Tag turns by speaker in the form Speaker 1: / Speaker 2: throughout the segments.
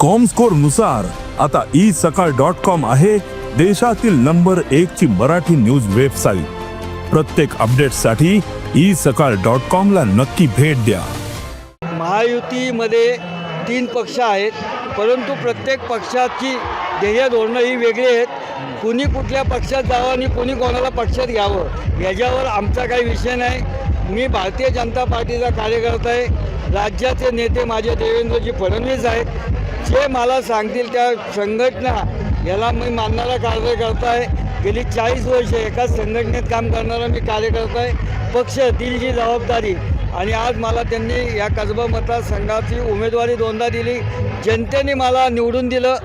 Speaker 1: कॉमस्कोरनुसार आता ई सकाळ dot com आहे देशातील नंबर एक ची मराठी न्यूज वेबसाईट प्रत्येक अपडेटसाठी ई सकाळ डॉट कॉम ला नक्की भेट द्या.
Speaker 2: महायुतीमध्ये तीन पक्ष आहेत परंतु प्रत्येक पक्षाची ध्येय धोरणं ही वेगळी आहेत. कुणी कुठल्या पक्षात जावं आणि कुणी कोणाला पक्षात घ्यावं याच्यावर आमचा काही विषय नाही. मी भारतीय जनता पार्टीचा कार्यकर्ता आहे. राज्याचे नेते माझे देवेंद्रजी फडणवीस आहेत. जे मला सांगतील त्या संघटना याला मी मानणारा कार्यकर्ता आहे. गेली चाळीस वर्ष एकाच संघटनेत काम करणारा मी कार्यकर्ता आहे. पक्ष दिल जबाबदारी. आणि आज मला त्यांनी या कसबा मतदारसंघाची उमेदवारी दोनदा दिली. जनतेने मला निवडून दिलं.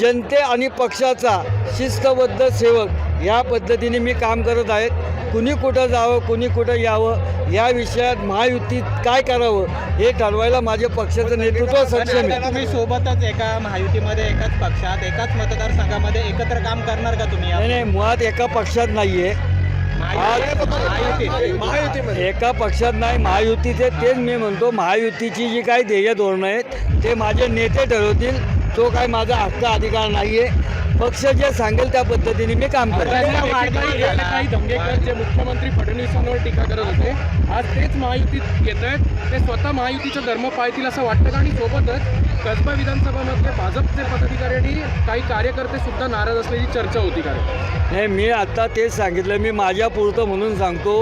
Speaker 2: जनते आणि पक्षाचा शिस्तबद्ध सेवक या पद्धतीने मी काम करत आहेत कुणी कुठं जावं कुणी कुठं यावं या विषयात महायुतीत काय करावं हे ठरवायला माझ्या पक्षाचं नेतृत्व सक्षम आहे.
Speaker 3: तुम्ही सोबतच एका महायुतीमध्ये एकाच पक्षात एकाच मतदारसंघामध्ये एकत्र काम करणार का तुम्ही?
Speaker 2: नाही नाही मुळात एका पक्षात नाही आहे एका पक्षात नाही महायुतीचे तेच मी म्हणतो महायुतीची जी काही ध्येय धोरणं आहेत ते माझे नेते ठरवतील. तो काय माझा हक्क अधिकार नाही आहे पक्ष जे सांगेल त्या पद्धतीने मी काम करेन.
Speaker 4: काही धंगेकर जे मुख्यमंत्री फडणवीसांवर टीका करत होते. आज तेच महायुतीत येत आहेत ते स्वतः महायुतीचा धर्म पाळतील असं वाटतं आणि सोबतच कसबा विधानसभामधले भाजपचे पदाधिकारी आणि काही कार्यकर्ते सुद्धा नाराज असल्याची चर्चा होती कारण.
Speaker 2: नाही मी आत्ता तेच सांगितलं. मी माझ्या पुरतं म्हणून सांगतो.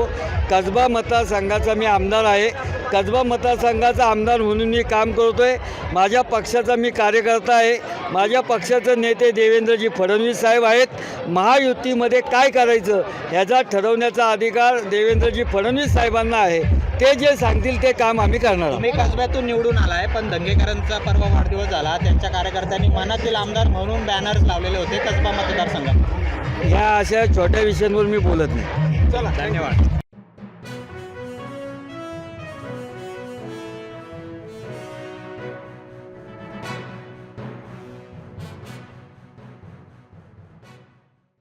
Speaker 2: कसबा मतदारसंघाचा मी आमदार आहे. कसबा मतदारसंघाचा आमदार म्हणून मी काम करतो आहे माझ्या पक्षाचा मी कार्यकर्ता आहे. माझ्या पक्षाचे नेते देवेंद्रजी फडणवीस साहेब आहेत. महायुतीमध्ये काय करायचं ह्याचा ठरवण्याचा अधिकार देवेंद्रजी फडणवीस साहेबांना आहे. ते जे सांगतील ते काम आम्ही करणार आहोत.
Speaker 3: तुम्ही कसब्यातून निवडून आलाय पण दंगेकरांचा परवा वाढदिवस झाला. त्यांच्या कार्यकर्त्यांनी मनातील आमदार म्हणून बॅनर्स लावलेले होते कसबा मतदारसंघात.
Speaker 2: ह्या अशा छोट्या विषयांवर मी बोलत नाही.
Speaker 3: धन्यवाद.